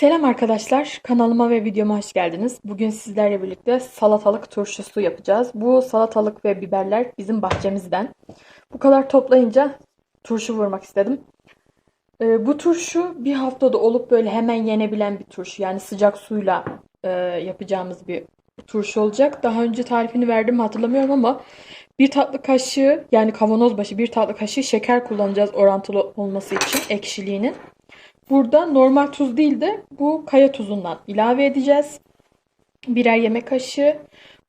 Selam arkadaşlar, kanalıma ve videoma hoş geldiniz. Bugün sizlerle birlikte salatalık turşusu yapacağız. Bu salatalık ve biberler bizim bahçemizden. Bu kadar toplayınca turşu vurmak istedim. Ee, bu turşu bir haftada olup böyle hemen yenebilen bir turşu. Yani sıcak suyla e, yapacağımız bir turşu olacak. Daha önce tarifini verdim hatırlamıyorum ama bir tatlı kaşığı yani kavanoz başı bir tatlı kaşığı şeker kullanacağız orantılı olması için ekşiliğinin. Burada normal tuz değil de bu kaya tuzundan ilave edeceğiz. Birer yemek kaşığı.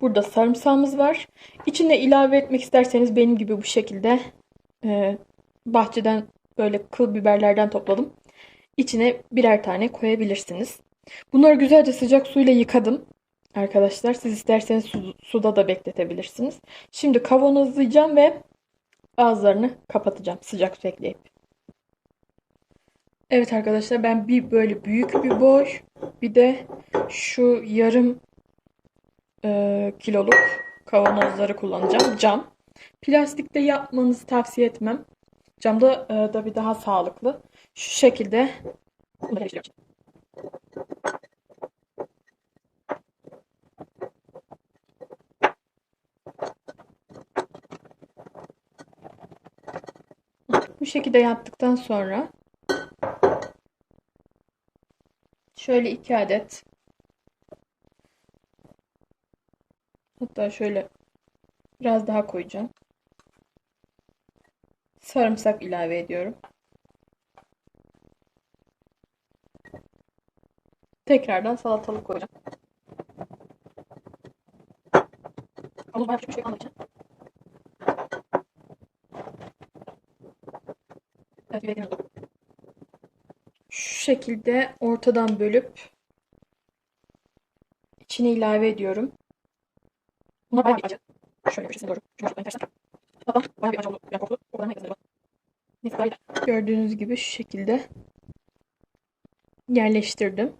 Burada sarımsağımız var. İçine ilave etmek isterseniz benim gibi bu şekilde e, bahçeden böyle kıl biberlerden topladım. İçine birer tane koyabilirsiniz. Bunları güzelce sıcak suyla yıkadım. Arkadaşlar siz isterseniz su- suda da bekletebilirsiniz. Şimdi kavanozlayacağım ve ağızlarını kapatacağım sıcak su ekleyip. Evet arkadaşlar ben bir böyle büyük bir boy bir de şu yarım e, kiloluk kavanozları kullanacağım. Cam. Plastikte yapmanızı tavsiye etmem. Camda e, da bir daha sağlıklı. Şu şekilde. Bu şekilde yaptıktan sonra Şöyle iki adet. Hatta şöyle biraz daha koyacağım. Sarımsak ilave ediyorum. Tekrardan salatalık koyacağım. Havuz bayağı küçük bir şey içine. Evet, şekilde ortadan bölüp içine ilave ediyorum. Bunlar bayağı bir acı. Şöyle köşesine doğru. Cumhurbaşkanı tersine. Hatta bayağı bir acı oldu. Yani koklu. O kadar herkesin acı. Neyse daha iyi. Gördüğünüz gibi şu şekilde yerleştirdim.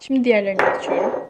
Şimdi diğerlerini açıyorum.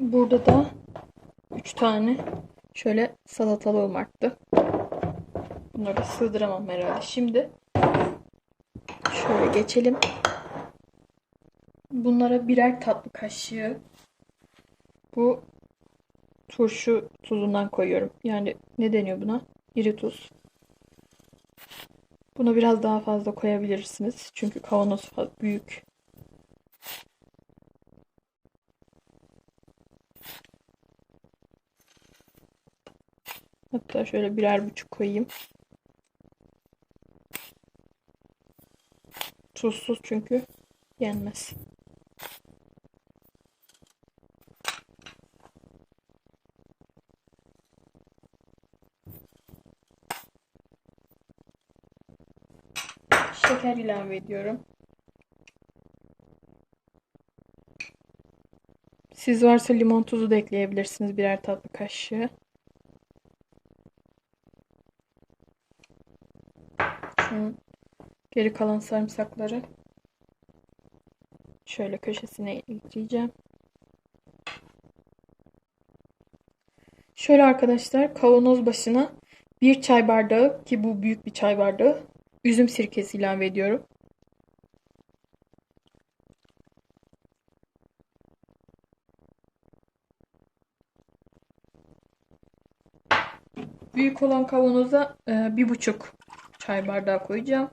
Burada da 3 tane şöyle salatalığım arttı. Bunları sığdıramam herhalde. Şimdi şöyle geçelim. Bunlara birer tatlı kaşığı bu turşu tuzundan koyuyorum. Yani ne deniyor buna? İri tuz. Buna biraz daha fazla koyabilirsiniz. Çünkü kavanoz büyük. Hatta şöyle birer buçuk koyayım. Tuzsuz çünkü yenmez. Şeker ilave ediyorum. Siz varsa limon tuzu da ekleyebilirsiniz birer tatlı kaşığı. Şu geri kalan sarımsakları şöyle köşesine ekleyeceğim. Şöyle arkadaşlar kavanoz başına bir çay bardağı ki bu büyük bir çay bardağı üzüm sirkesi ilave ediyorum. Büyük olan kavanoza e, bir buçuk çay bardağı koyacağım.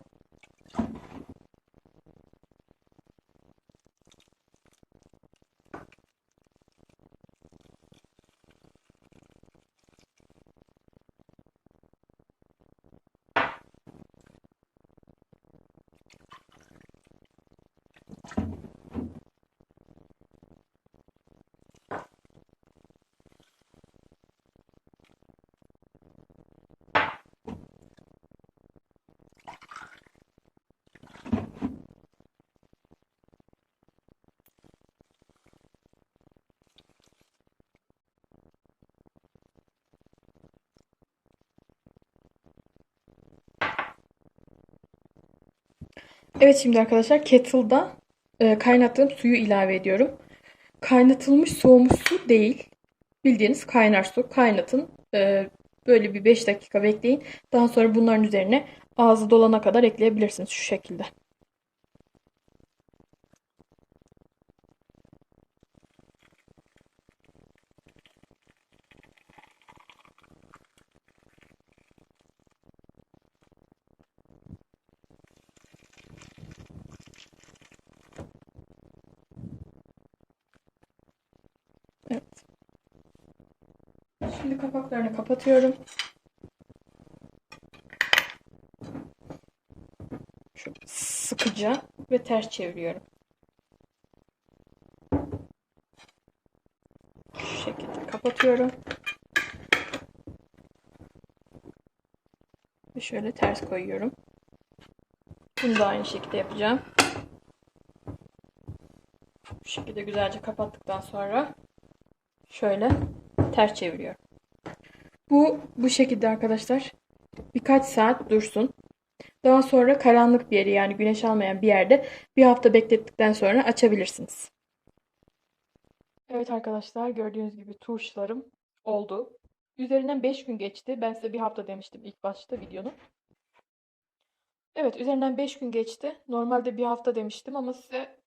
Evet şimdi arkadaşlar kettle'da e, kaynattığım suyu ilave ediyorum. Kaynatılmış soğumuş su değil. Bildiğiniz kaynar su. Kaynatın. E, böyle bir 5 dakika bekleyin. Daha sonra bunların üzerine ağzı dolana kadar ekleyebilirsiniz şu şekilde. Evet. Şimdi kapaklarını kapatıyorum. Şu sıkıca ve ters çeviriyorum. Şu şekilde kapatıyorum. Ve şöyle ters koyuyorum. Bunu da aynı şekilde yapacağım. Bu şekilde güzelce kapattıktan sonra şöyle ters çeviriyorum. Bu bu şekilde arkadaşlar birkaç saat dursun. Daha sonra karanlık bir yeri yani güneş almayan bir yerde bir hafta beklettikten sonra açabilirsiniz. Evet arkadaşlar gördüğünüz gibi turşularım oldu. Üzerinden 5 gün geçti. Ben size bir hafta demiştim ilk başta videonun. Evet üzerinden 5 gün geçti. Normalde bir hafta demiştim ama size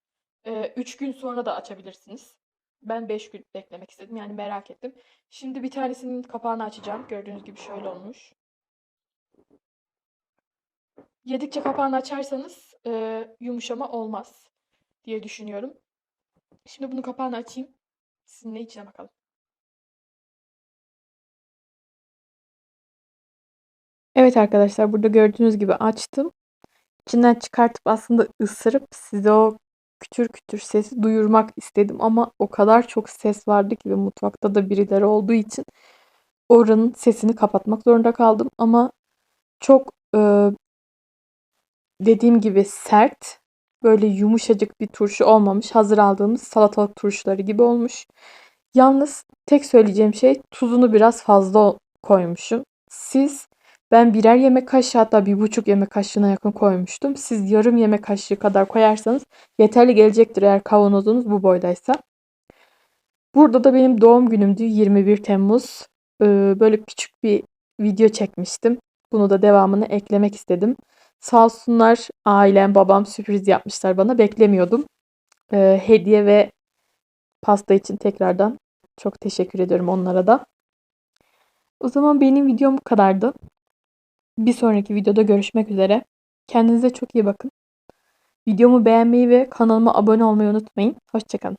3 gün sonra da açabilirsiniz. Ben 5 gün beklemek istedim. Yani merak ettim. Şimdi bir tanesinin kapağını açacağım. Gördüğünüz gibi şöyle olmuş. Yedikçe kapağını açarsanız e, yumuşama olmaz diye düşünüyorum. Şimdi bunu kapağını açayım. Sizinle içine bakalım. Evet arkadaşlar burada gördüğünüz gibi açtım. İçinden çıkartıp aslında ısırıp size o kütür kütür sesi duyurmak istedim ama o kadar çok ses vardı ki ve mutfakta da birileri olduğu için oranın sesini kapatmak zorunda kaldım ama çok e, dediğim gibi sert böyle yumuşacık bir turşu olmamış hazır aldığımız salatalık turşuları gibi olmuş. Yalnız tek söyleyeceğim şey tuzunu biraz fazla koymuşum. Siz ben birer yemek kaşığı hatta bir buçuk yemek kaşığına yakın koymuştum. Siz yarım yemek kaşığı kadar koyarsanız yeterli gelecektir eğer kavanozunuz bu boydaysa. Burada da benim doğum günümdü 21 Temmuz. Ee, böyle küçük bir video çekmiştim. Bunu da devamını eklemek istedim. Sağ olsunlar ailem babam sürpriz yapmışlar bana. Beklemiyordum. Ee, hediye ve pasta için tekrardan çok teşekkür ediyorum onlara da. O zaman benim videom bu kadardı. Bir sonraki videoda görüşmek üzere. Kendinize çok iyi bakın. Videomu beğenmeyi ve kanalıma abone olmayı unutmayın. Hoşçakalın.